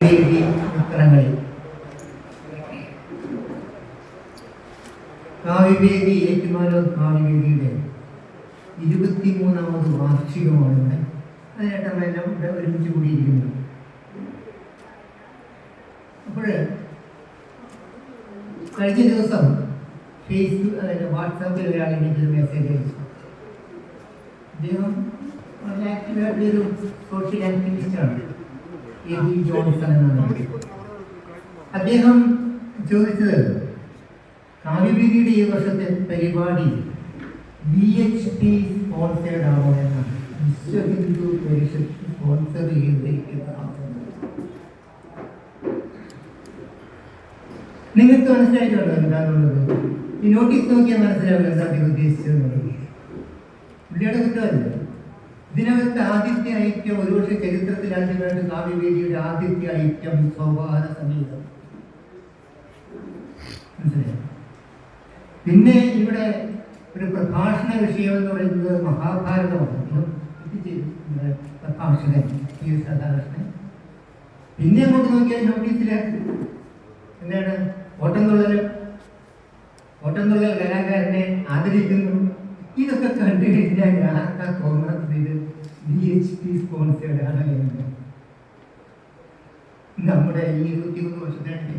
ദേവി ചിത്രങ്ങളിൽ കാവ്യവേദി ഏറ്റുമാനൂർ കാവ്യവേദിയുടെ ഇരുപത്തിമൂന്നാമത് വാർഷികമാണ് അതിനായിട്ട് നമ്മളെല്ലാം ഇവിടെ ഒരുമിച്ച് കൂടിയിരിക്കുന്നു. അപ്പോൾ കഴിഞ്ഞ ദിവസം ഫേസ്ബുക്ക് വാട്സാപ്പിൽ ഒരാൾ എനിക്ക് മെസ്സേജ് അയച്ചു. അദ്ദേഹം വളരെ ആക്റ്റീവായിട്ടുള്ളൊരു സോഷ്യൽ ആക്ടിവിസ്റ്റാണ് എ ബി ജോൺസൺ എന്നാണ് അദ്ദേഹം ചോദിച്ചത് കാവ്യവേദിയുടെ ഈ വർഷത്തെ പരിപാടി ബി എച്ച് പി സ്പോൺസേഡ് ആണോ എന്നാണ് വിശ്വ ഹിന്ദു പരിഷത്ത് സ്പോൺസർ ചെയ്തിരിക്കുന്നതാണോ. നിങ്ങൾക്ക് മനസ്സിലായിട്ടുണ്ടോ എന്താണുള്ളത് ഈ നോട്ടീസ് നോക്കിയാൽ മനസ്സിലാവും എന്താ ഉദ്ദേശിച്ചതെന്നുള്ളത്. പുള്ളിയുടെ കുറ്റമല്ല? ഇതിനകത്ത് ആദിത്യ ഐക്യം ഒരുപക്ഷെ ചരിത്രത്തിൽ ആദ്യമായിട്ട് കാവ്യവേദിയുടെ ആദിത്യ ഐക്യം സൗഹാർദ്ദ സംഗീതം. പിന്നെ ഇവിടെ ഒരു പ്രഭാഷണ വിഷയം എന്ന് പറയുന്നത് മഹാഭാരതമാണ്. പ്രഭാഷകൻ പി എസ് രാധാകൃഷ്ണൻ. പിന്നെ അങ്ങോട്ട് നോക്കിയാൽ നോട്ടീസിൽ എന്താണ്? ഓട്ടംതുള്ളലും ഓട്ടംതുള്ളൽ കലാകാരനെ ആദരിക്കുന്നു. ഇതൊക്കെ കണ്ടു കഴിഞ്ഞാൽ ആർക്കാ തോന്നുന്നത് ഇത് ബി എച്ച് പി സ്പോൺസേഡ് ആണ് എന്ന് നമ്മുടെ ഈ ഇരുപത്തിമൂന്ന് വർഷത്തിനിടയിൽ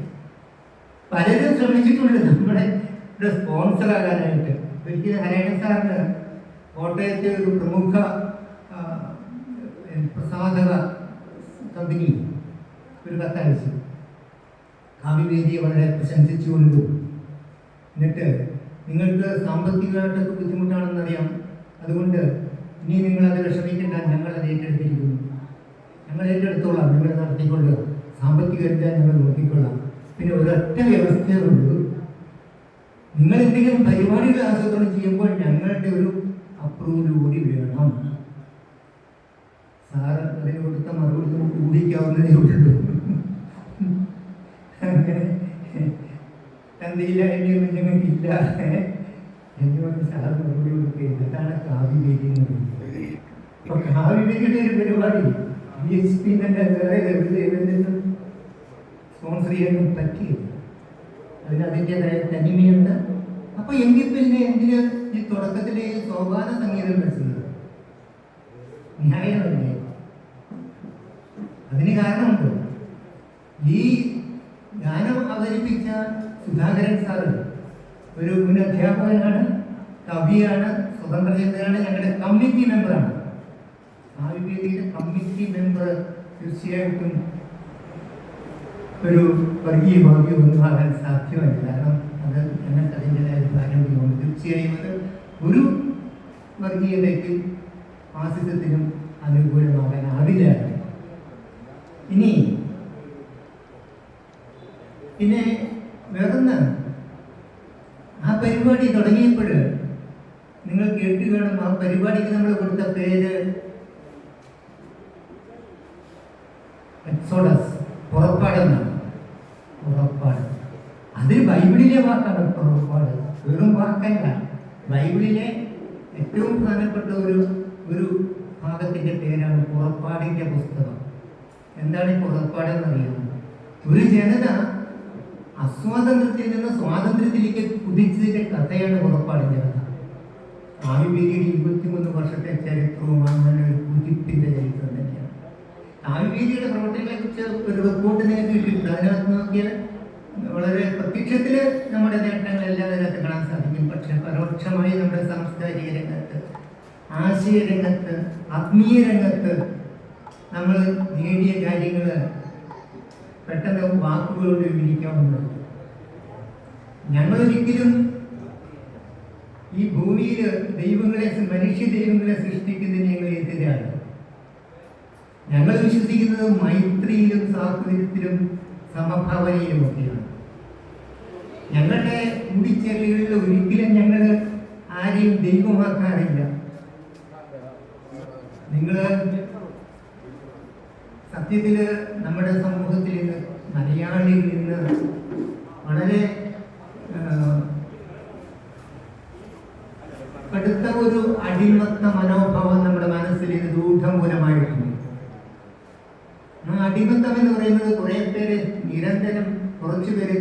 പലരും ശ്രമിച്ചിട്ടുണ്ട്. നമ്മുടെ ഇവിടെ സ്പോൺസർ ആകാനായിട്ട്. ഒരിക്കൽ ഹരേണ സാറിന് കോട്ടയത്തെ ഒരു പ്രമുഖ പ്രസാധക കമ്പനി ഒരു കത്തയച്ചു. കാവ്യവേദിയെ വളരെ പ്രശംസിച്ചുകൊണ്ട് എന്നിട്ട് നിങ്ങൾക്ക് സാമ്പത്തികമായിട്ടൊക്കെ ബുദ്ധിമുട്ടാണെന്നറിയാം. അതുകൊണ്ട് ഇനി നിങ്ങളത് വിഷമിക്കേണ്ട. ഞങ്ങളത് ഏറ്റെടുത്തിരിക്കുന്നു. ഞങ്ങൾ ഏറ്റെടുത്തോളാം. നിങ്ങളെ നടത്തിക്കൊള്ളുക. സാമ്പത്തിക എല്ലാം ഞങ്ങൾ നോക്കിക്കൊള്ളാം. പിന്നെ ഒരൊറ്റ വ്യവസ്ഥയുള്ളൂ നിങ്ങൾ എന്തെങ്കിലും പരിപാടികൾ ആസൂത്രണം ചെയ്യുമ്പോൾ ഞങ്ങളുടെ ഒരു അപ്രൂവൽ കൂടി വേണം. സാറ് അതിന് കൊടുത്ത മറുപടി നമുക്ക് ഊഹിക്കാവുന്നതേ ഉള്ളൂ. അങ്ങനെ തന്തിയില്ല ഞങ്ങൾക്കില്ല എന്നോട് സാർ മറുപടി കൊടുക്കുകയില്ല അതാണ് കാവ്യവേദി എന്ന് പറയുന്നത് അപ്പൊ കാവ്യവേദിയുടെ ഒരു പരിപാടി ബി എസ് പി സ്പോൺസർ ചെയ്യാനും പറ്റിയില്ല. അതിന് അതിന്റെതായ തനിമയുണ്ട്. അപ്പൊ എങ്കിൽ പിന്നെ എന്തിന് ഈ തുടക്കത്തിലെ സോപാന സംഗീതം വെച്ചത് ന്യായമല്ലേ? അതിന് കാരണമുണ്ട്. ഈ ഗാനം അവതരിപ്പിച്ച സുധാകരൻ സാറ് ഒരു മുൻ അധ്യാപകനാണ് കവിയാണ് സ്വതന്ത്ര ചിന്തനാണ് ഞങ്ങളുടെ കമ്മിറ്റി മെമ്പറാണ്. സാഹിത്യയുടെ കമ്മിറ്റി മെമ്പർ തീർച്ചയായിട്ടും ഒരു വർഗീയ ഭാഗ്യമൊന്നും ആകാൻ സാധ്യമല്ല. കാരണം അത് എന്നെ അതിന്റെതായ തോന്നുന്നു തീർച്ചയായും അത് ഒരു വർഗീയതയ്ക്കും ഫാസിസത്തിനും അനുകൂലമാകാനാവില്ല ഇനി പിന്നെ വേറൊന്ന്. ആ പരിപാടി തുടങ്ങിയപ്പോൾ നിങ്ങൾ കേട്ട് കാണും ആ പരിപാടിക്ക് നമ്മൾ കൊടുത്ത പേര് എക്സോഡസ്. ബൈബിളിലെ വാക്കാണ് പുറപ്പാട് വെറും വാക്കല്ല. ബൈബിളിലെ ഏറ്റവും പ്രധാനപ്പെട്ട ഒരു ഒരു ഭാഗത്തിന്റെ പേരാണ് പുറപ്പാടിന്റെ പുസ്തകം. എന്താണ് ഈ പുറപ്പാടെന്ന് അറിയുന്നത് ഒരു ജനത അസ്വാതന്ത്ര്യത്തിൽ നിന്ന് സ്വാതന്ത്ര്യത്തിലേക്ക് കുതിച്ചതിന്റെ കഥയാണ് പുറപ്പാടിന്റെ കഥ. പേരിയുടെ ഇരുപത്തിമൂന്ന് വർഷത്തെ ചരിത്രവും അങ്ങനെ ഒരു കുതിപ്പിന്റെ ചരിത്രം തന്നെയാണ്. ആയുർവേദിയുടെ പ്രവർത്തനങ്ങളെ കുറിച്ച് ഒരു റിപ്പോർട്ട് നിങ്ങൾക്ക് കിട്ടിയിട്ടുണ്ട്. അതിനകത്ത് നോക്കിയാൽ വളരെ പ്രത്യക്ഷത്തിൽ നമ്മുടെ നേട്ടങ്ങളെല്ലാം അതിനകത്ത് കാണാൻ സാധിക്കും പക്ഷെ പരോക്ഷമായി നമ്മുടെ സാംസ്കാരിക രംഗത്ത് ആശയ രംഗത്ത് ആത്മീയ രംഗത്ത് നമ്മൾ നേടിയ കാര്യങ്ങൾ പെട്ടെന്ന് വാക്കുകളോട് വിവരിക്കാവുന്നത് ഞങ്ങളൊരിക്കലും ഈ ഭൂമിയിൽ ദൈവങ്ങളെ മനുഷ്യ ദൈവങ്ങളെ സൃഷ്ടിക്കുന്നതിന് ഞങ്ങൾ എതിരാണ്. ഞങ്ങൾ വിശ്വസിക്കുന്നത് മൈത്രിയിലും സാഹചര്യത്തിലും സമഭാവനയിലും ഒക്കെയാണ് ഞങ്ങളുടെ കൂടിച്ചേരലുകളിൽ ഒരിക്കലും ഞങ്ങൾ ആരെയും ദൈവമാക്കാറില്ല. നിങ്ങൾ സത്യത്തിൽ നമ്മുടെ സമൂഹത്തിൽ ഇന്ന് മലയാളികൾ ഇന്ന് വളരെ കടുത്ത ഒരു അടിമത്ത മനോഭാവം നമ്മുടെ മനസ്സിൽ ഇത് രൂഢമൂലമായിട്ടുണ്ട് ആ അടിമത്തം എന്ന് പറയുന്നത് കുറെ നിരന്തരം കുറച്ചുപേര്